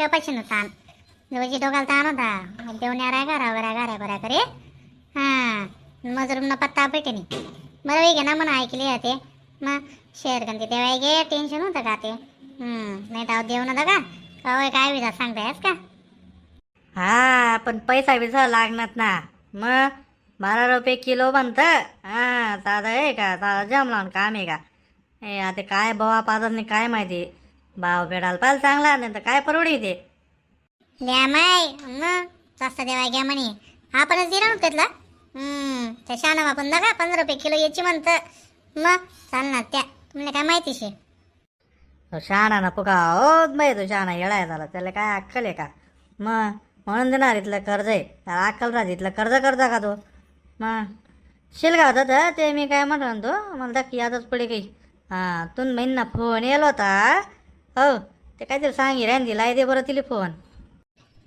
मीठ माहिती का पैसे ताण. रोजी डोकाला ताण होता. देवण्या राय घरा वरा घरा बरा करे हां मजरूम पत्ता भेटे नाही बरं वेगे ना म्हणा ऐकले ते मग शेअर करते तेव्हा गे टेन्शन होतं का ते? नाही तर देऊ नका. का का होय काय विधा सांगतायस का? हा पण पैसा बिसा लागणार ना. मग बारा रुपये किलो बनतं हा साधं आहे का? साधं जम लावून काम आहे का? हे आता काय बवा पाजारने काय माहिती? भाव भेटायला पाहिजे चांगला नाही तर काय परवडी ते? द्या माय मग. जास्त देवा घ्या म्हणे. आपणच दिला नव्हतं त्यातला. हम्म त्या शाणा आपण बघा पंधरा रुपये किलो याची म्हणतं. मग चालणार त्या. तुम्हाला काय माहिती शे? तो शहाणा ना पुका हो बाई तो शहाणा येळाय झाला. त्याला काय अक्कल आहे का? मग म्हणून देणार इथलं कर्ज आहे. त्याला अक्कल राहते इथलं कर्ज करता का तो? मग शिलगा होता तर ते मी काय म्हणतो ना मला दाखी यादच पडे काही. हां तून महिना फोन येलो होता. हो ते काहीतरी सांगी राहीन दिला दे बरं तिला फोन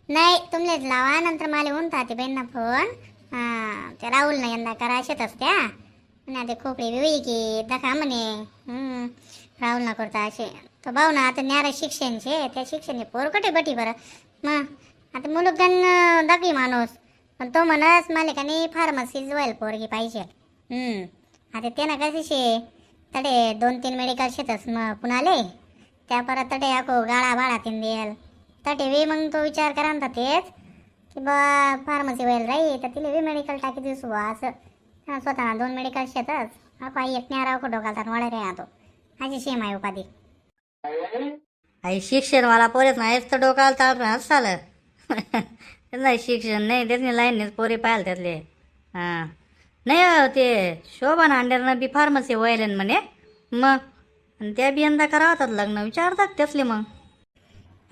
नाही तुमलेच लावा नंतर मला म्हणता ते बहिणींना फोन हां त्या राहुल ना यंदा करा शेतच त्या. आणि ते खोकडी बिवी की दखा म्हणे. हम्म, राहुल ना करता असे. तो भाऊ ना आता न्यारा शिक्षण शे त्या शिक्षण पोर कटे बटी बरं. मग आता मुलुक गण दाखी माणूस. पण तो म्हणस मला का नाही फार्मसी व्हायला पोरगी पाहिजे. हम्म, आता ते ना कसे शे तडे दोन तीन मेडिकल शेतस मग पुणाले त्या परत तटे अको गाळा भाळा तीन देल. तटे वे मग तो विचार करा ना तेच. की बा फार्मसी व्हायला राही तर तिला वे मेडिकल टाकी दिसू बा असं. स्वतः दोन मेडिकल शेतच. हा आई एक न्यारा अको घालतात वडे रे तो. अशी शेम आहे उपाधी. आई शिक्षणवाला पोरेच नाहीच तर डोकाला चालणार चालं नाही शिक्षण नाही लाईन नाही लाईननेच पोरी पाहिलं त्यातले. हां. नाही हो, ते शोभा नांडेरनं बी फार्मसी व्हायला म्हणे. मग? आणि त्या बी यंदा करा होतात लग्न विचारतात त्यातले मग.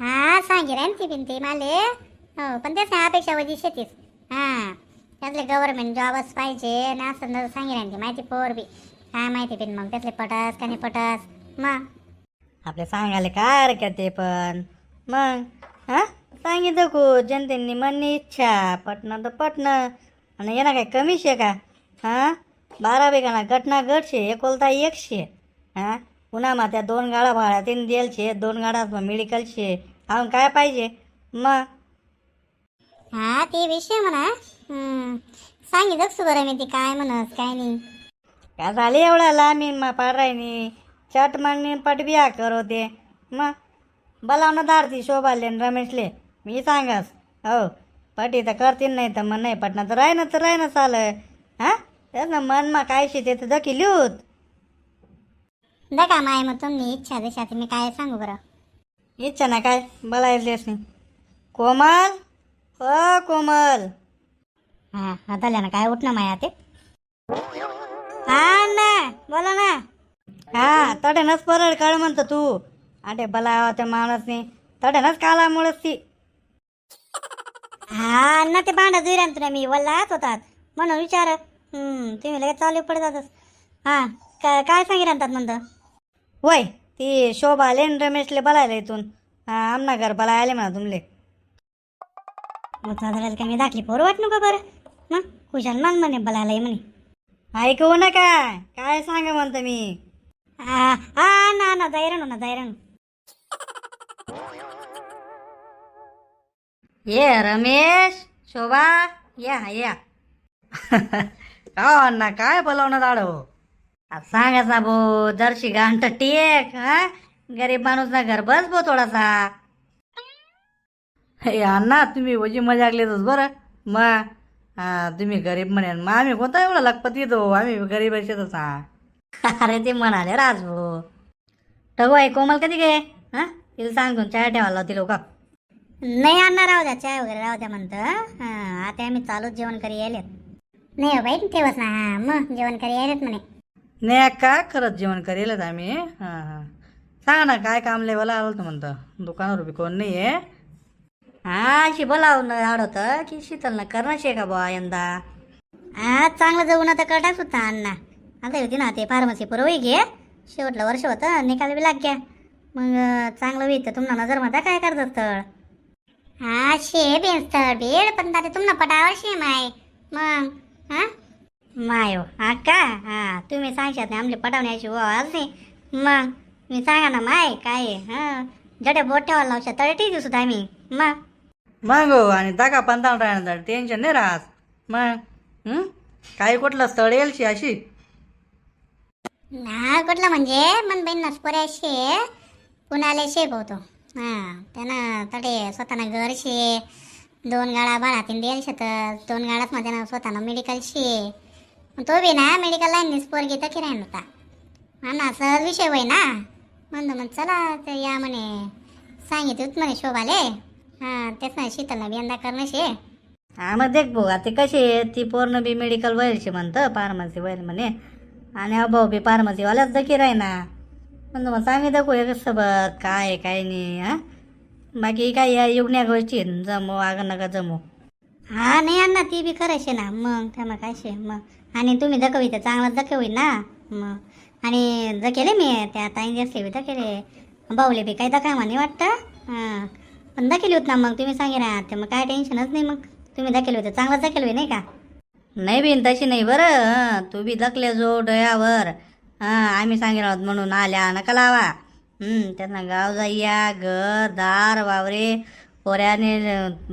हा सांगे रे ती बिनती माले. हो पण तेच नाही अपेक्षा वजी शेतीच हां त्यातले गव्हर्नमेंट जॉबच पाहिजे आणि असं न सांगे रे ती माहिती पोर बी. काय माहिती बिन मग त्यातले पटस का नाही पटस? मग. आपले सांगायला काय हरकत ते पण? मग हां? सांगितलं को जनतेनी म्हणणी इच्छा पटणं तर पटणं. आणि येणं काय कमीच आहे का? हां? बारा बेगाना घटना घडशे एकोलता एकशे. हां? पुन्हा मग त्या दोन गाडा भाड्या तीन देलशे दोन गाडा मेडिकल शे अजून काय पाहिजे? मग हा ते विषय म्हणा. सांगितलं बरं मी ती काय म्हणस काय नाही? काय झाले एवढा लांबी मग पाडरायनी चट म्हणणे पट बिया करवते मग बोलावणं धाडती शोभाले रमेशले. मी सांगास हो पटी तर करतील नाही तर मग नाही पटना तर राही ना तर राही ना चाल हां? तेच ना मन मग काय शे ते तर दखी लिहूत. बघा माय मग तुम्ही इच्छा देशात मी काय सांगू बरं? इच्छा ना काय? बोलायलेस नाही. कोमल? हो कोमल. हा आता ना काय उठणं माया ते? हा ना बोला ना. हा तड्यानंच परड काढ म्हणतो तू. आटे बला त्या माणूसने. तड्यानंच कालामुळेच ती. हा ना ते भांडा दुऱ्या तुला मी वल्लाच होतात. म्हणून विचार. हम्म तुम्ही लगेच चालू पडतातच. हा काय सांगी राहतात म्हणतं? वय ती शोभा आले आणि रमेशले बोलायला इथून. हा आमना घर बोलाय आले म्हणा तुमले. का मी दाखली पोर वाट नको बरं? मग कुशाल मान म्हणे बोलायला म्हणे. ऐकू नका काय सांगा म्हणतो मी? हा हा ना ना दैरण ना दैरण ये रमेश शोभा या या. का अण्णा काय बोलावणं दाडो सांगाच ना भाऊ जरशी गांठ टेक हा? गरीब माणूस ना घर बस भो थोडासा. हे अण्णा तुम्ही वजी मजाक लेतोच बरं. मग हा तुम्ही गरीब म्हणे मग आम्ही कोणता एवढा लखपत येतो आम्ही गरीब येतोच हा. अरे ते म्हणाले राज भाऊ. टगो आहे कोमल कधी गे? हा? तिला सांगून चहा ठेवायला होती लोक. नाही आणणार राहू द्या चाय वगैरे राहू द्या म्हणतं. हा आता आम्ही चालूच जेवण करी यायलेत. नाही हो बाई तेव्हाच ना हा मग जेवण करी यायलेत म्हणे. नाही का खरंच जेवण करेलच आम्ही? हां हां. सांगा ना काय काम लेवाला आलं होतं म्हणतं. दुकानावर बी कोण नाही आहे हा अशी बोलावून होतं की शीतलनं करणं शे का बुवा यंदा? हा चांगलं जाऊन आता कटाच सुद्धा अण्णा. आता होती ना ते फार्मसी पुरवही घे. शेवटलं वर्ष होतं निकाल बी लाग्या मग चांगलं होईल तर तुम्हाला नजरमध्ये काय करत स्थळ? हा शे बेन स्थळ बेड पण आता तुम्हाला पटावर शे माय. मग हा? माय. हो हा का? हा तुम्ही सांगशात नाही आमले पटावण्याची वाज नाही मग मी सांगा ना माय काय हा जडे बोट ठेवायला लावशा तळे टी दिसत आम्ही मग. मग हो आणि दाखा पंतावण राहण्याचं टेन्शन नाही राहत. मग हं? काही कुठलं स्थळ येईल शी अशी? ना कुठला म्हणजे? मन बहीण नसपोऱ्या शे पुण्याला शे पोहतो हां त्यानं तडे स्वतःनं घर शे दोन गाडा बाळातीन देईल शेत दोन गाड्यात मध्ये ना स्वतःनं मेडिकल शे. मग तो बी ना मेडिकल लाईननीच पोरगी तर किरायन होता हा ना सहज विषय होय ना. म्हणतो मग चला ते या म्हणे. सांगितलं होतं म्हणे शोभाले. हां तेच ना शीतलला बी यंदा करणं शे हा मग देख भाऊ आता कशी आहे? ती पोरनं बी मेडिकल वैरची म्हणतं फार्मसी वैर म्हणे. आणि अभाऊ बी फार्मसीवाल्याच दखी राय ना म्हणतो मग सांगी दाखवू एक सोबत काय आहे, काय नाही हा? बाकी काय या युगण्या गोष्टी जमू आग नका जमू. हा नाही अण्णा ती बी करायची ना. मग त्याला काय शे मग. आणि तुम्ही दखवी तर चांगलाच दखवी ना? मग. आणि दकेले मी त्या ताईंनी असले बी दखेले बाऊले बी काही दखा म्हणे वाटतं. हां. पण दखेली होत ना मग तुम्ही सांगे ना. ते मग काय टेन्शनच नाही मग. तुम्ही दकेले होते चांगलाच दखेल होई नाही का? नाही बिन तशी नाही बरं. हं, तू बी दखले जो डोळ्यावर. हां आम्ही सांगेल आहोत म्हणून आल्या नका लावा. हं, त्यांना गाव जाईया घर दार वावरे. पोऱ्याने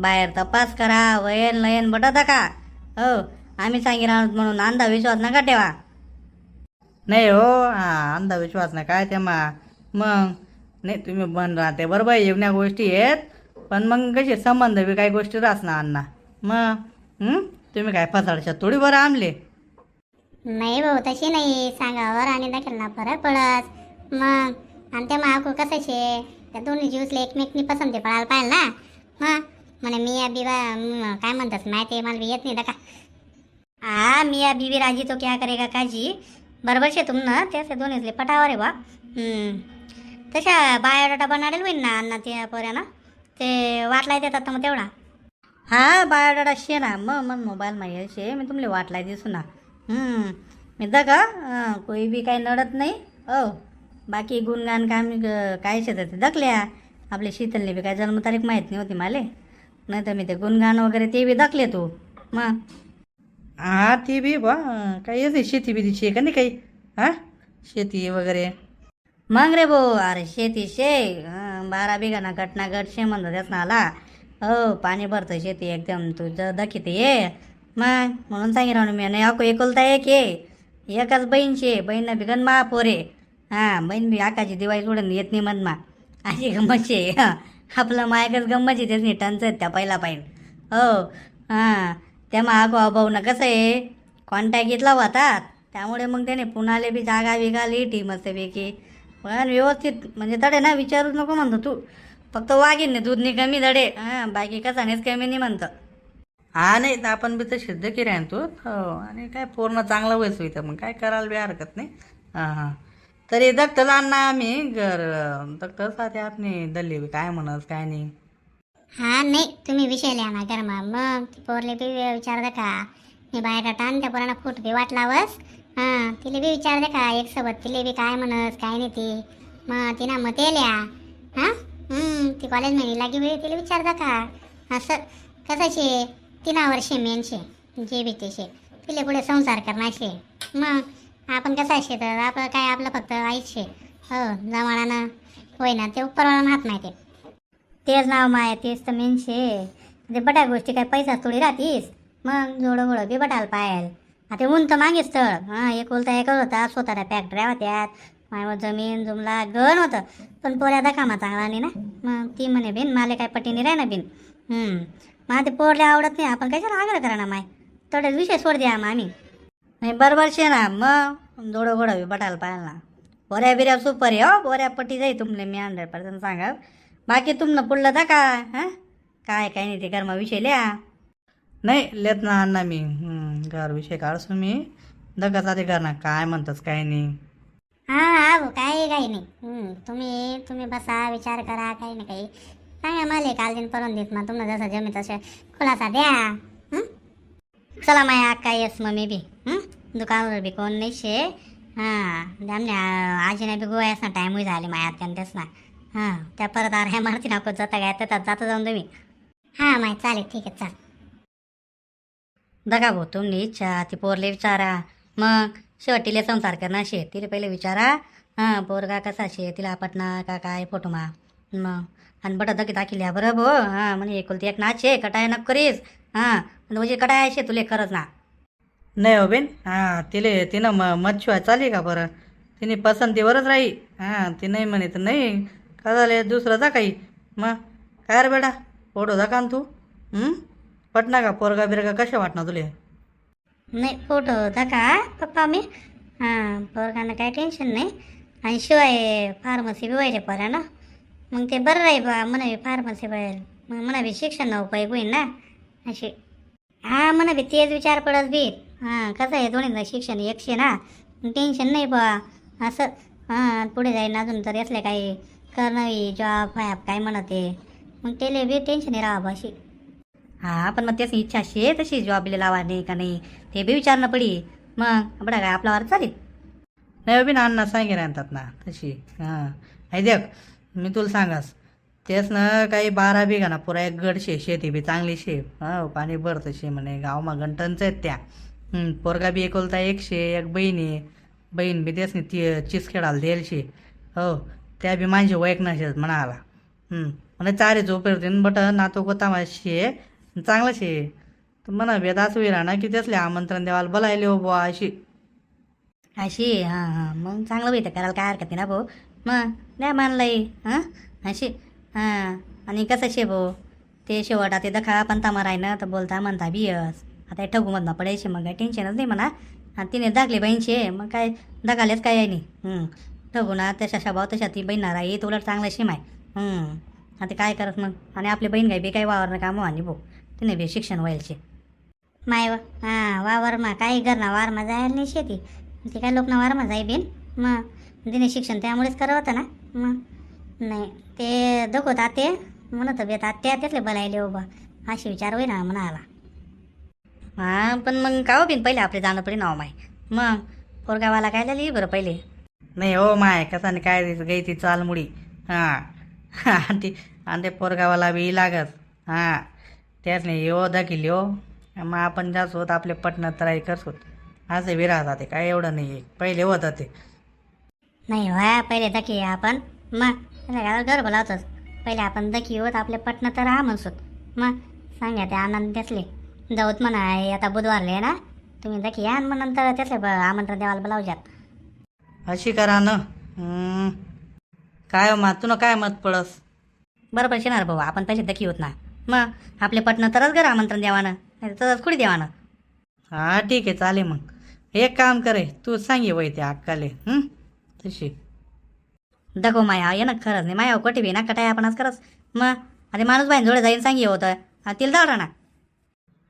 बाहेर तपास करा वयन लयन बटा दाखा हो आम्ही सांगेल आहोत म्हणून अंधविश्वास नका ठेवा. नाही हो हां अंधविश्वास ना काय ते मग नाही तुम्ही बन राहते. बरोबर येवण्या गोष्टी आहेत. पण मग कसे संबंध बी काही गोष्टी राहस ना अण्णा. मग हं? तुम्ही काय फसाडशा थोडी बरं आमले. नाही भाऊ तशी नाही. सांगावर आणि दकेल ना फरक पडत. मग आणि ते मग कसं शे? त्या दोन्ही ज्यूसले एकमेकनी पसंती पळायला पाहिजे ना? हां? म्हणे मी या बिवा काय म्हणतात माहिती आहे मला येत नाही का? हा मी या राजी तो क्या करेगा काजी? बरोबर शे तुमनं? त्याचे दोन्हीसले पटावर आहे बा. तशा बायोडाटा बनाडेल होईल ना अण्णा त्या पोऱ्यानं? ते वाटलाय देतात तर मग तेवढा. हा बायोडाटा शे ना. मग मग मोबाईल माझ्या शे. मी तुमले वाटलाय दिसू ना. मी दगा कोई बी काही नडत नाही? हो बाकी गुणगान काम काय शेतात ते दकल्या आपले शीतलने बी काय जन्मतारीख माहीत नाही होती माले. नाही तर मी ते गुणगान वगैरे ते बी दकले तू. मग हा ती बी बा काही येते शेती बी तिची का नाही काही? हा शेती वगैरे. मग रे भाऊ अरे शेती शे. बारा बिघाना गट ना गट शे म्हणतो त्याच ना आला. हो पाणी भरतं शेती एकदम. तू ज दखीत ये. मग म्हणून सांगितलं मी नाही अको एकुलता एक ये. एकच बहीण शे. बहीण बिगन मा पोरे हां बहीण बी आकाची दिवाळी सोडून येत नाही म्हणमा अशी गंमत शे हं. आपलं मायकच गंमत आहे नाही टंचत त्या पहिला पाहिजे हो हां त्या मागो भाऊनं कसं आहे कॉन्टॅक्ट घेतला होता त्यामुळे मग त्याने पुण्याला बी जागा बिगाली टी मस्तपैकी पण व्यवस्थित म्हणजे तडे ना विचारूच नको म्हणतो तू फक्त वागीन नाही दूध नाही कमी धडे हां बाकी कसानेच कमी नाही म्हणतं हा नाही तर आपण बी तर सिद्ध केले आहे तू हो आणि काय पूर्ण चांगलं व्हायचं इथं मग काय करायला बी हरकत नाही हां हां तरी दत्तला अण्णा आम्ही घर दत्तसाठी आपली दल्ली काय म्हणत काय नाही. हा नाही तुम्ही विषय लिहा ना गरमा मग. ती पोरले बी विचार का. मी बाहेर टान त्या पोरांना फुट बी वाटलावस हां तिला बी विचार का. एक सोबत तिला बी काय म्हणस काय नाही ती. मग तिना मग ते लिहा. हां? ती कॉलेजमध्ये लागी बी तिला विचारता का. असं कसं शे तिना वर्षे मेन शे जे बी ते शे तिला पुढे संसार करणार शे मग आपण कसं शे तर आपण काय आपलं फक्त आईच. शे हो जमाडानं होय ना ते उपरवाला हात ते. तेच नाव माय तेच तर मेन शे ते बट्या गोष्टी काय पैसा थोडी राहतीस? मग जोडं गोळं बी बटाल पायल आता ऊन तर मागेच तर हां एक उलता एकच होता स्वतःला फॅक्टऱ्या होत्यात. मायवर जमीन जुमला गण होतं. पण पोऱ्या दाखामा चांगला नाही ना. मग ती म्हणे बिन माले काय पटीने राह ना बिन. मग मला ते पोरले आवडत नाही. आपण कशाला आग्रह करा ना माय? थोडे विषय सोड द्या मग आम्ही. नाही बरोबर शे ना मग जोडं घोडं बी बटायला पाहिजे ना। बोऱ्या बिऱ्या सुपर आहे हो बोऱ्या पट्टी जाई तुमले मी हंड्रेड पर्सेंट सांगा बाकी तुमनं पुढलं दा का हां? काय काय नाही ते कर्म विषय लिहा नाही लेत ना अण्णा मी घर विषय काढसो मी। दगाचा ते कर ना काय म्हणतस काय नाही। हा हा भाऊ काही काही नाही. हम्म, तुम्ही तुम्ही बसा विचार करा काही नाही काही. सांगा मला काल दिन परवून देत मग तुम्हाला जसं जमी तसे खुलासा द्या. हं? चला माया अक्का येस मग मी बी? दुकानावर बी कोण नाही शे हां आमने आजीने बी गोव्यास ना टाईम झाले माया आत्यान तेच ना हां त्या परत आर मारती नको जाता काय तर जाता जाऊन तुम्ही. हां माय चालेल ठीक आहे चाल दगा भाऊ तुम्ही इच्छा ती पोरले विचारा. मग शेवटीले संसार करणार शे तिला पहिले विचारा. हां पोरगा कसा शे तिला पटना का काय फोटो मा. मग आणि बटा दकी दाखिल्या बरं भो. हां म्हणजे एकुलती एक नाचे कटाय नको करीस. हां म्हणजे कटाय शे तुले खरंच ना. नाही हो बेन? हां तिले तिनं म मच्छी चालली का बरं? तिने पसंतीवरच राही. हां ती नाही म्हणे तर नाही का झाले दुसरं जा काही. मग काय रे बेडा फोटो जा का तू. पटना का पोरगा बिरगा कशा वाटणार तुले? नाही फोटो होता का पप्पा मी? हां पोरगांना काही टेन्शन नाही. आणि शिवाय फार्मसी बिवायचे व्हायचे ना? मग ते बरं राही बा म्हणावी फार्मसी बाहेर. मग म्हणावी शिक्षण उपयोग होईल ना? अशी. हां म्हणावी तेच विचार पडत बी. हां कसं आहे दोन्हीचं शिक्षण एकशे ना? टेन्शन नाही बा असं हां पुढे जाईन अजून तर यातले काही करणं जॉब फॅप काय म्हणते मग त्याला बी टेन्शन नाही राहा बा अशी. हां पण मग त्याची इच्छा शे तशी जॉबला लावा नाही का नाही? ते बी विचारणं पडी. मग बडा काय आपल्यावर चालेल नाही बेन अण्णा सांगे राहतात ना तशी. हां. आई देख मी तुला सांगास तेच ना काही बारा बिघा ना पुरा एक गड शे शेती बी चांगली शे. हो पाणी भरतं शे म्हणे गावमा गंटनच आहेत त्या. पोरगा बी एकोलता एकशे एक बहीण आहे. बहीण बी तेच ती चिस खेळायला देईल हो त्या बी माझे वैक नसेल म्हणाला. हं, म्हणे चारे झोपेर बट नातो कोता माझी आहे. चांगलं शे तर म्हणा वेदास विरा ना की तेचले आमंत्रण देवाला बोलायले हो बुवा अशी. अशी हां हां. मग चांगलं होईल करायला काय हरकत नाही ना भाऊ? मग द्या मानलंय हां? अशी हां. आणि कसं शे भाऊ? ते शेवटा ते दखा पंता माराय ना तर बोलता म्हणता बी यस. आता हे ठगूमधनं पडायचे मग काय टेन्शनच नाही म्हणा. आणि तिने दाखले बहीणशे मग काय दगालेच काय आहे नाही. ठगू ना तशा स्वभाव तशा ती बहीण राही तुला उलट चांगलं शिमाय. आता काय करत मग? आणि आपली बहीण काय बी काय वावरणं कामं आणि भाऊ. तिने बी शिक्षण व्हायचे माय वा. हां वावरमा काही घरना वारमा जायला नाही शेती. ते काय लोकना वारमा जाई बीन. मग तिने शिक्षण त्यामुळेच करावं होतं ना. मग नाही ते दखवत आते म्हणत बेत आत्या त्यातले बोलायले उभा. अशी विचार होई ना म्हणाला. हां पण मग का हो बिन पहिले आपले जाणं पडे नाव माय. मग पोरगावाला काय लिहि बरं पहिले? नाही हो माय कसाने काय गई ती चालमुडी. हां. आणि ती आणि ते पोरगावाला बी लागत. हां. त्याच नाही यो दाखील यो. मग आपण जास्त होत आपले पटणं तराई करसोत असं विराहता ते काय एवढं नाही. पहिले होतं ते नाही व्हा पहिले दखी आपण. मग काय घर बोलावतोच पहिले आपण दखी होत आपले पटणं तर हा म्हणसोत. मग सांगा ते आनंद त्यातले जाऊत म्हणा आता बुधवारले आहे ना तुम्ही दखी या आणि मग नंतर त्यातले ब- आमंत्रण देवाला बोलावजात अशी करा ना. काय हो मा तुला काय मत पडस? बरोबर शेणार भाऊ आपण पहिले दखी होत ना मग आपले पटणं तरच घर आमंत्रण द्यावानं नाही तर कुठे द्यावानं हां ठीक आहे चालेल मग. एक काम करे तू सांगे वय त्या अक्काले हं? तशी. दखो माया ये ना खरंच नाही माया कोटी बी ना कटाय आपणच खरंच. मग आता माणूस बाईन जोडे जाईन सांगी होतं तिला जावडा ना.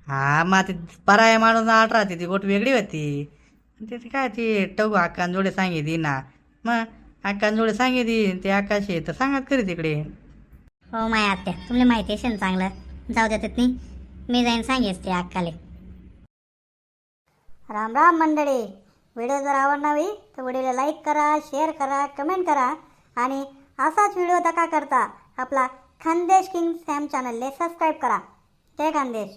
हा मग पराय माणूस आठ राहते ती गोट वेगळी होती. त्याची काय ती टगू अक्कांजोडे सांगितली सांगे ना. मग अक्कांजोडे सांगितली सांगे दी ते आकाशी तर सांगत करी तिकडे. हो माय आत्या तुमले माहिती असेल ना चांगलं. जाऊ देतात नाही मी जाईन सांगेस ते अक्काले. राम राम मंडळी. व्हिडिओ जर आवडणावी तर व्हिडिओला लाईक करा शेअर करा कमेंट करा. आणि असाच व्हिडिओ दका करता आपला खानदेश किंग सॅम चॅनलले सबस्क्राईब करा. जय खानदेश.